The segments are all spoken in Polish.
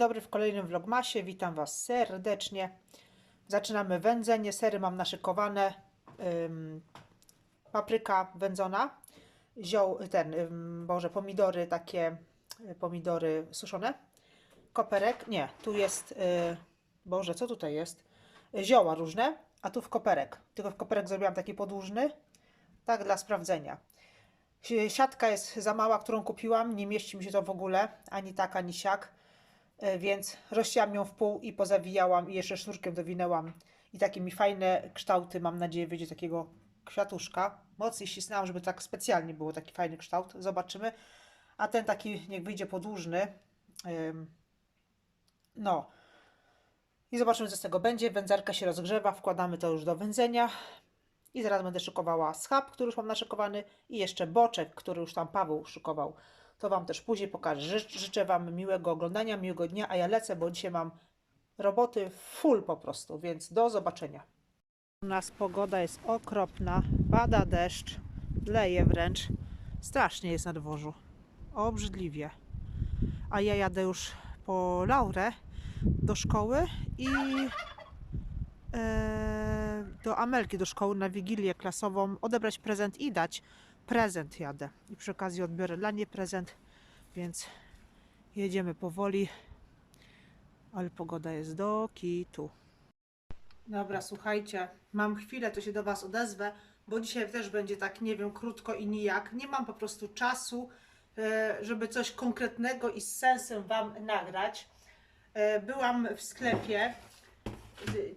dobry w kolejnym vlogmasie. Witam Was serdecznie. Zaczynamy wędzenie. Sery mam naszykowane. Ym, papryka wędzona. Zioł, ten, ym, boże, pomidory takie, y, pomidory suszone. Koperek, nie, tu jest, y, boże, co tutaj jest? Zioła różne, a tu w koperek. Tylko w koperek zrobiłam taki podłużny, tak dla sprawdzenia. Si- Siatka jest za mała, którą kupiłam. Nie mieści mi się to w ogóle, ani tak, ani siak. E, Więc rozcięłam ją w pół i pozawijałam i jeszcze sznurkiem dowinęłam. I takie mi fajne kształty, mam nadzieję, wyjdzie takiego kwiatuszka. Mocniej ścisnęłam, żeby tak specjalnie było taki fajny kształt. Zobaczymy. A ten taki niech wyjdzie podłużny. No. I zobaczymy, co z tego będzie. Wędzarka się rozgrzewa, wkładamy to już do wędzenia. I zaraz będę szykowała schab, który już mam naszykowany i jeszcze boczek, który już tam Paweł szykował. To Wam też później pokażę. Ży- Życzę Wam miłego oglądania, miłego dnia, a ja lecę, bo dzisiaj mam roboty full po prostu, więc do zobaczenia. U nas pogoda jest okropna, pada deszcz, leje wręcz. Strasznie jest na dworzu. Obrzydliwie. A ja jadę już po Laurę do szkoły i e, do Amelki do szkoły na wigilię klasową odebrać prezent i dać prezent jadę. I przy okazji odbiorę dla niej prezent, więc jedziemy powoli. Ale pogoda jest do kitu. Dobra, słuchajcie, mam chwilę, to się do Was odezwę, bo dzisiaj też będzie tak, nie wiem, krótko i nijak. Nie mam po prostu czasu, e, żeby coś konkretnego i z sensem Wam nagrać. E, Byłam w sklepie,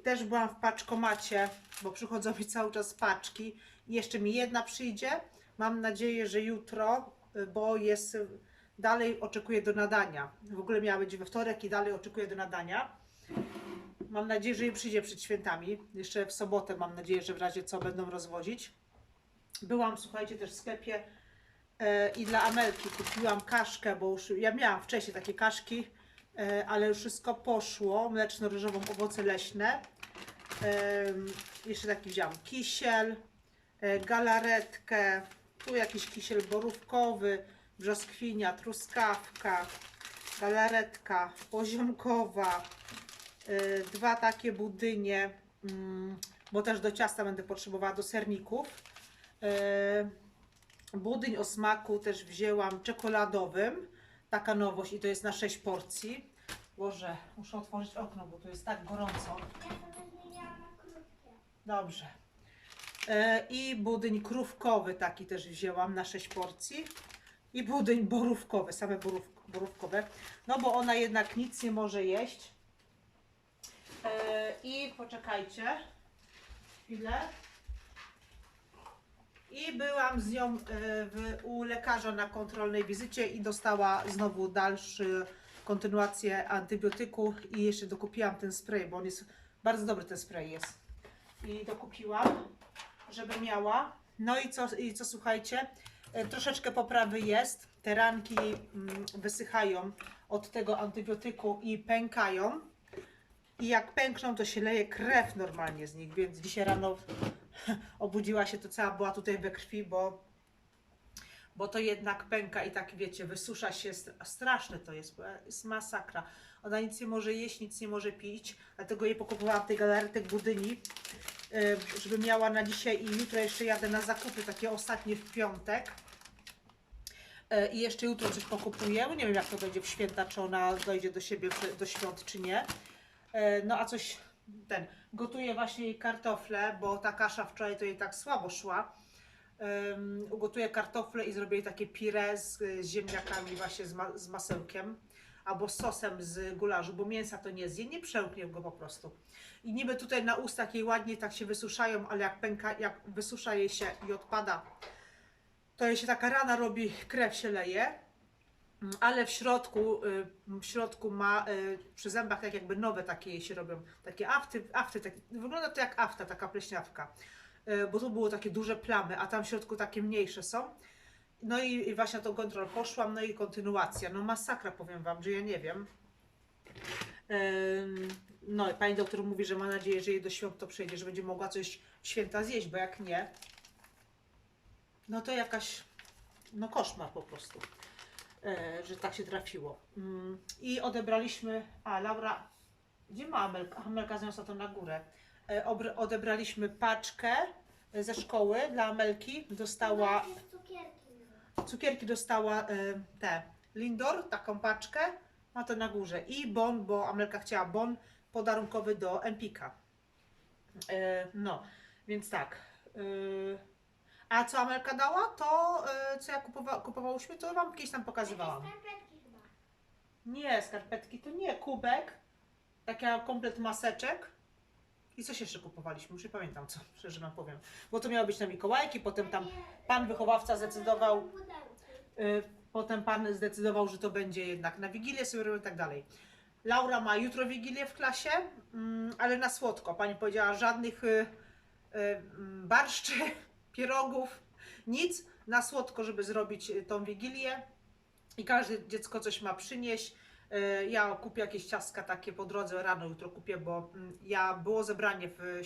też byłam w paczkomacie, bo przychodzą mi cały czas paczki. Jeszcze mi jedna przyjdzie. Mam nadzieję, że jutro, y, bo jest y, dalej oczekuję do nadania. W ogóle miała być we wtorek i dalej oczekuję do nadania. Mam nadzieję, że jej przyjdzie przed świętami. Jeszcze w sobotę mam nadzieję, że w razie co będą rozwozić. Byłam, słuchajcie, też w sklepie e, i dla Amelki kupiłam kaszkę, bo już ja miałam wcześniej takie kaszki, e, ale już wszystko poszło. Mleczno-ryżową owoce leśne. Em, jeszcze taki wziąłam kisiel, e, galaretkę, tu jakiś kisiel borówkowy, brzoskwinia, truskawka, galaretka poziomkowa, e, dwa takie budynie, mm, bo też do ciasta będę potrzebowała do serników. E, Budyń o smaku też wzięłam czekoladowym, taka nowość i to jest na 6 porcji. Boże, muszę otworzyć okno, bo tu jest tak gorąco. Dobrze. E, I budyń krówkowy taki też wzięłam na 6 porcji. I budyń borówkowy, same borów, borówkowe. No bo ona jednak nic nie może jeść. E, I poczekajcie chwilę. I byłam z nią e, w, u lekarza na kontrolnej wizycie i dostała znowu dalszy kontynuację antybiotyku i jeszcze dokupiłam ten spray, bo on jest bardzo dobry ten spray jest. I dokupiłam, żeby miała. No i co, i co słuchajcie, e, troszeczkę poprawy jest. Te ranki mm, wysychają od tego antybiotyku i pękają. I jak pękną, to się leje krew normalnie z nich, więc dzisiaj rano obudziła się to cała była tutaj we krwi, bo, bo to jednak pęka i tak wiecie, wysusza się, str- straszne to jest, jest masakra. Ona nic nie może jeść, nic nie może pić, dlatego jej pokupowałam tej galaretek budyni, żeby miała na dzisiaj i jutro jeszcze jadę na zakupy, takie ostatnie w piątek. Y, I jeszcze jutro coś pokupuję. Nie wiem, jak to będzie w święta, czy ona dojdzie do siebie do świąt, czy nie. E, No a coś ten, gotuję właśnie kartofle, bo ta kasza wczoraj to jej tak słabo szła. Um, ugotuję kartofle i zrobię takie pire z, z ziemniakami właśnie z, ma, z masełkiem albo sosem z gularzu, bo mięsa to nie zje, nie przełknie go po prostu. I niby tutaj na ustach jej ładnie tak się wysuszają, ale jak pęka, jak wysusza jej się i odpada, to jej się taka rana robi, krew się leje. Ale w środku, y, w środku ma y, przy zębach tak jakby nowe takie jej się robią, takie afty, afty tak, wygląda to jak afta, taka pleśniawka, Y, bo tu było takie duże plamy, a tam w środku takie mniejsze są. No i, właśnie tą kontrolę poszłam, no i kontynuacja, no masakra powiem Wam, że ja nie wiem. No i pani doktor mówi, że ma nadzieję, że jej do świąt to przyjdzie, że będzie mogła coś święta zjeść, bo jak nie, no to jakaś, no koszmar po prostu. e, że tak się trafiło. Mm, I odebraliśmy, a Laura, gdzie ma Amelka? Amelka zniosła to na górę. E, odebraliśmy paczkę ze szkoły dla Amelki. Dostała cukierki. dostała e, te Lindor, taką paczkę, ma to na górze i bon, bo Amelka chciała bon podarunkowy do Empika. E, no, więc tak. E, a co Amelka dała, to e, co ja kupowa kupowałyśmy, to wam kiedyś tam pokazywałam. Skarpetki chyba. Nie, skarpetki to nie, kubek, taki komplet maseczek. I coś jeszcze kupowaliśmy, już nie pamiętam co, szczerze wam powiem. Bo to miało być na Mikołajki, potem tam pan wychowawca zdecydował. Y, Potem pan zdecydował, że to będzie jednak na Wigilię sobie i tak dalej. Laura ma jutro Wigilię w klasie, mm, ale na słodko. Pani powiedziała żadnych y, y, mm, barszczy, pierogów, nic. Na słodko, żeby zrobić tą Wigilię. I każde dziecko coś ma przynieść. Y, Ja kupię jakieś ciastka takie po drodze, rano jutro kupię, bo mm, ja było zebranie w,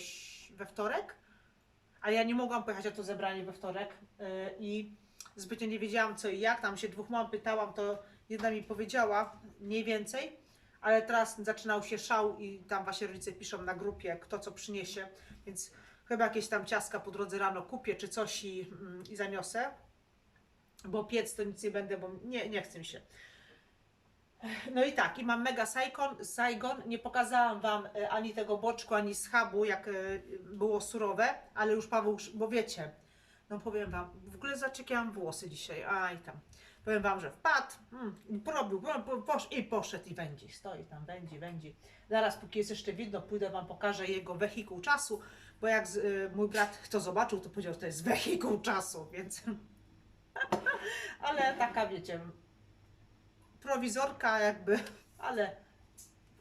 we wtorek, ale ja nie mogłam pojechać na to zebranie we wtorek y, i zbytnio nie wiedziałam co i jak. Tam się dwóch mam pytałam, to jedna mi powiedziała mniej więcej, ale teraz zaczynał się szał i tam właśnie rodzice piszą na grupie, kto co przyniesie, więc chyba jakieś tam ciastka po drodze rano kupię czy coś i, mm, i zaniosę, bo piec to nic nie będę, bo nie, nie chcę mi się. No i tak, i mam mega Saigon, Saigon. Nie pokazałam Wam e, ani tego boczku, ani schabu, jak e, było surowe, ale już Paweł, bo wiecie, no powiem Wam, w ogóle zaczekiałam włosy dzisiaj, aj tam. Powiem Wam, że wpadł, mm, i porobił, po- po- posz, i poszedł i wędzi, stoi tam, wędzi, wędzi. Zaraz, póki jest jeszcze widno, pójdę Wam pokażę jego wehikuł czasu, bo jak z, y, mój brat to zobaczył, to powiedział, że to jest wehikuł czasu, więc... ale taka, wiecie, prowizorka jakby, ale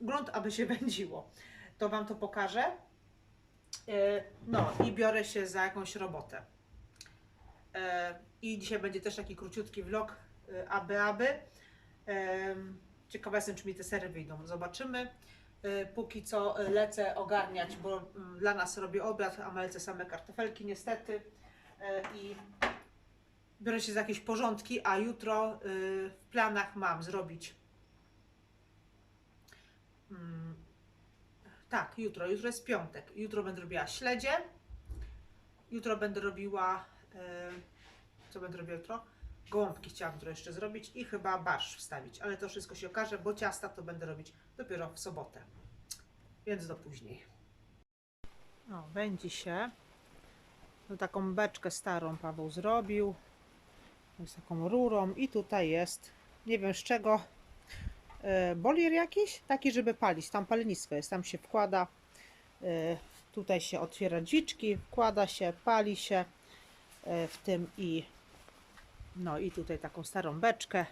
grunt, aby się wędziło. To Wam to pokażę. E, No i biorę się za jakąś robotę. E, I dzisiaj będzie też taki króciutki vlog, e, aby, aby. Ciekawa jestem, czy mi te sery wyjdą. Zobaczymy. Póki co lecę ogarniać, bo mm, dla nas robię obiad, a Melce same kartofelki niestety. I biorę się za jakieś porządki, a jutro y, w planach mam zrobić. Mm, tak, jutro. Jutro jest piątek. Jutro będę robiła śledzie. Jutro będę robiła. y, co będę robiła jutro? Gołąbki chciałam jutro jeszcze zrobić i chyba barsz wstawić, ale to wszystko się okaże, bo ciasta to będę robić dopiero w sobotę. Więc do później. No, będzie się. No, taką beczkę starą Paweł zrobił z taką rurą i tutaj jest, nie wiem z czego, e, bolier jakiś, taki żeby palić, tam palenisko jest, tam się wkłada, e, tutaj się otwiera drzwiczki, wkłada się, pali się e, w tym i no i tutaj taką starą beczkę.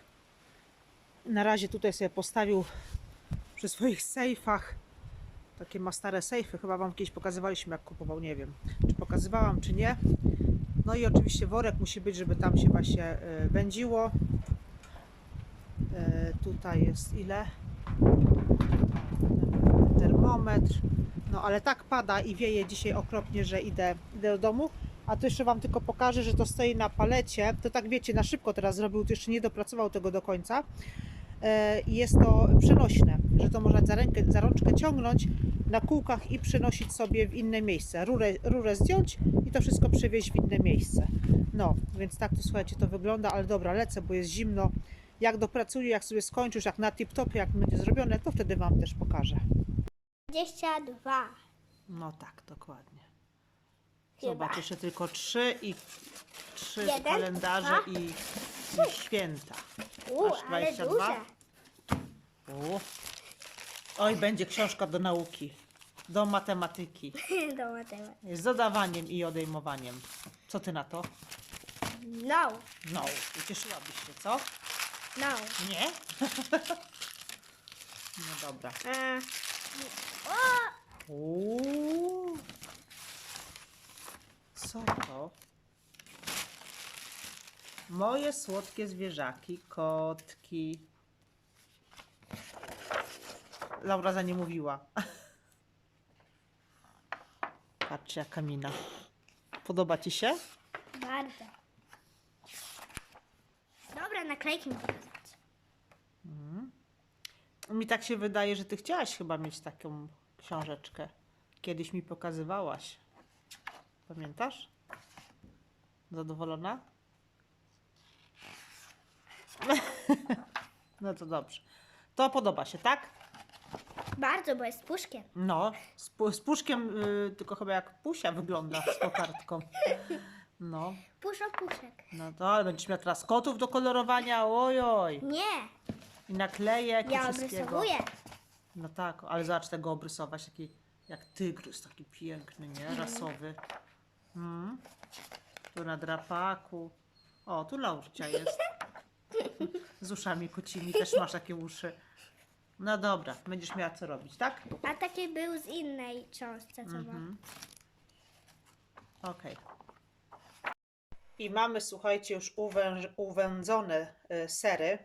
Na razie tutaj sobie postawił przy swoich sejfach, takie ma stare sejfy, chyba Wam kiedyś pokazywaliśmy jak kupował, nie wiem, czy pokazywałam, czy nie. No i oczywiście worek musi być, żeby tam się właśnie e, wędziło. E, tutaj jest ile? Termometr. No ale tak pada i wieje dzisiaj okropnie, że idę, idę do domu. A to jeszcze Wam tylko pokażę, że to stoi na palecie. To tak wiecie, na szybko teraz zrobił, to jeszcze nie dopracował tego do końca. E, jest to przenośne, że to można za, rękę, za rączkę ciągnąć na kółkach i przenosić sobie w inne miejsce. Rurę, rurę zdjąć i to wszystko przewieźć w inne miejsce. No, więc tak to słuchajcie, to wygląda, ale dobra, lecę, bo jest zimno. Jak dopracuję, jak sobie skończysz, jak na tip-topie, jak będzie zrobione, to wtedy Wam też pokażę. 22. No tak, dokładnie. Chyba. Zobacz, jeszcze tylko trzy i trzy Jeden, kalendarze dwa, i, i święta. U, Masz ale 22? duże. U. Oj, będzie książka do nauki, do matematyki. Do matematyki. Z dodawaniem i odejmowaniem. Co ty na to? No, No, ucieszyłabyś się, co? no. Nie? No dobra. E, Uuu. Co to? Moje słodkie zwierzaki, kotki. Laura za nie mówiła. Patrzcie, jaka mina. Podoba ci się? bardzo. Dobra, naklejki mi pokazać. Mi tak się wydaje, że ty chciałaś chyba mieć taką książeczkę. Kiedyś mi pokazywałaś. Pamiętasz? Zadowolona? No to dobrze. To podoba się, tak? Bardzo, bo jest puszkiem. No, z, pu- z puszkiem, y, tylko chyba jak pusia wygląda z kokardką. No, Puszo puszek. no to ale będziesz miała teraz kotów do kolorowania, ojoj. Nie, I naklejek i ja wszystkiego. obrysowuję. No tak, ale zobacz tego obrysować, taki jak tygrys, taki piękny, nie? Rasowy. Mm. Tu na drapaku. O, tu Laurcia jest. Z uszami kocimi, też masz takie uszy. No dobra, będziesz miała co robić, tak? A taki był z innej książce, co mam. Mhm. Okej. I mamy, słuchajcie, już uwęż, uwędzone y, sery.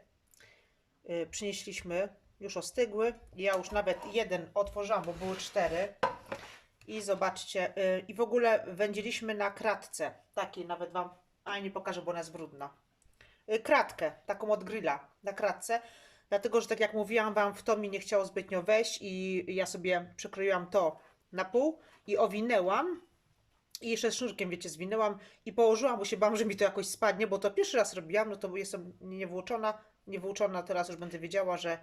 Y, przynieśliśmy, już ostygły. Ja już nawet jeden otworzyłam, bo były cztery. I zobaczcie, y, i w ogóle wędziliśmy na kratce. Takiej nawet Wam, a nie pokażę, bo ona jest brudna. Y, Kratkę, taką od grilla na kratce. Dlatego, że tak jak mówiłam Wam, w to mi nie chciało zbytnio wejść i ja sobie przykroiłam to na pół i owinęłam i jeszcze sznurkiem, wiecie, zwinęłam i położyłam, bo się bałam, że mi to jakoś spadnie, bo to pierwszy raz robiłam, no to jestem niewłóczona, niewłóczona, teraz już będę wiedziała, że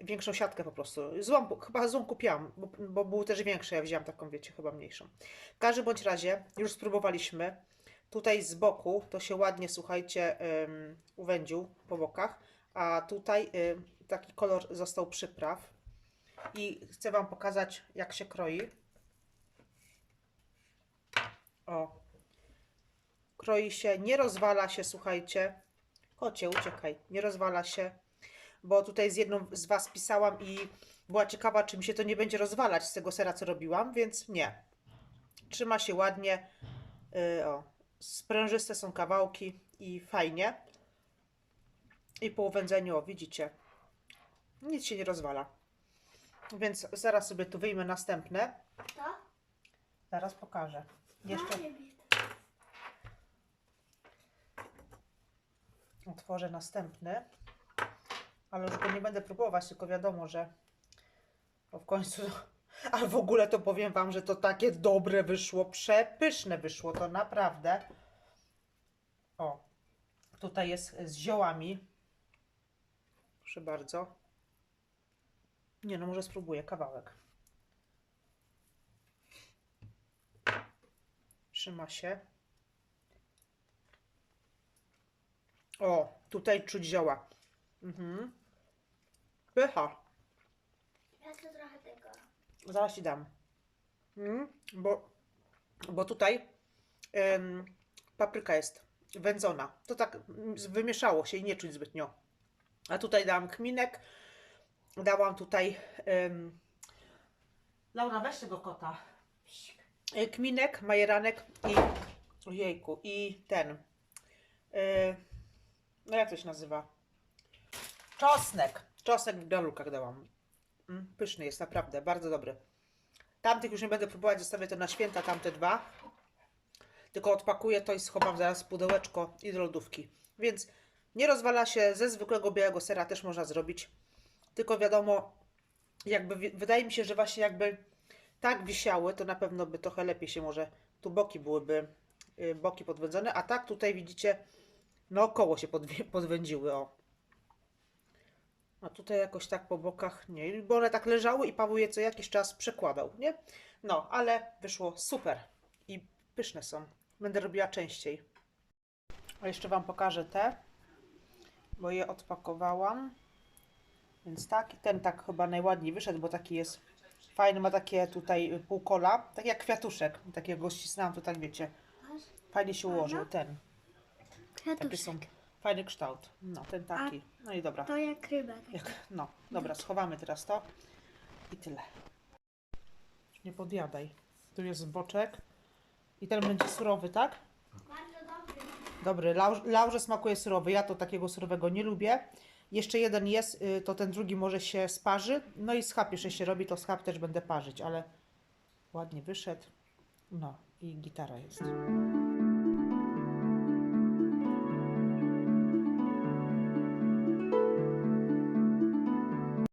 większą siatkę po prostu. Złą, chyba złą kupiłam, bo, bo były też większe, ja wzięłam taką, wiecie, chyba mniejszą. W każdym bądź razie, już spróbowaliśmy. Tutaj z boku to się ładnie, słuchajcie, ym, uwędził po bokach, a tutaj ym, taki kolor został przypraw. I chcę Wam pokazać, jak się kroi. O. Kroi się, nie rozwala się, słuchajcie. Kocie, uciekaj. Nie rozwala się. Bo tutaj z jedną z Was pisałam i była ciekawa, czy mi się to nie będzie rozwalać z tego sera, co robiłam, więc nie. Trzyma się ładnie. Yy, o. Sprężyste są kawałki i fajnie. I po uwędzeniu, o, widzicie, nic się nie rozwala. Więc zaraz sobie tu wyjmę następne. To? Zaraz pokażę. Jeszcze otworzę następny. Ale już go nie będę próbować, tylko wiadomo, że bo w końcu. A w ogóle to powiem Wam, że to takie dobre wyszło, przepyszne wyszło, to naprawdę. O, tutaj jest z ziołami. Proszę bardzo. Nie no, może spróbuję kawałek. Trzyma się. O, tutaj czuć zioła. Mhm. Pycha. Ja chcę trochę tego. Zaraz ci dam. Mm, bo, bo tutaj em, papryka jest wędzona. To tak mm, wymieszało się i nie czuć zbytnio. A tutaj dałam kminek. Dałam tutaj. Laura, weź tego kota. E, Kminek, majeranek i. Ojejku, i ten. e, No jak to się nazywa? Czosnek. Czosnek w garulkach dałam. Mm, pyszny jest, naprawdę, bardzo dobry. Tamtych już nie będę próbować, zostawię to na święta, tamte dwa. Tylko odpakuję to i schowam zaraz pudełeczko i do lodówki. Więc nie rozwala się, ze zwykłego białego sera też można zrobić. Tylko wiadomo, jakby wydaje mi się, że właśnie jakby tak wisiały, to na pewno by trochę lepiej się może, tu boki byłyby, y, boki podwędzone, a tak tutaj widzicie, no koło się podwędziły, o. A tutaj jakoś tak po bokach nie, bo one tak leżały i Paweł je co jakiś czas przekładał, nie? No, ale wyszło super i pyszne są. Będę robiła częściej. A jeszcze Wam pokażę te, bo je odpakowałam. Więc tak, ten tak chyba najładniej wyszedł, bo taki jest fajny, ma takie tutaj półkola, tak jak kwiatuszek, takiego ścisnęłam, to tak wiecie. Fajnie się ułożył ten. Takie są fajny kształt. No, ten taki. No i dobra. To jak ryba. Jak, no, dobra, schowamy teraz to i tyle. Nie podjadaj. Tu jest boczek i ten będzie surowy, tak? Bardzo dobry. Dobry, Lau- Laurze smakuje surowy, ja to takiego surowego nie lubię. Jeszcze jeden jest, y, to ten drugi może się sparzy. No i schab jeszcze się robi, to schab też będę parzyć, ale ładnie wyszedł. No i gitara jest.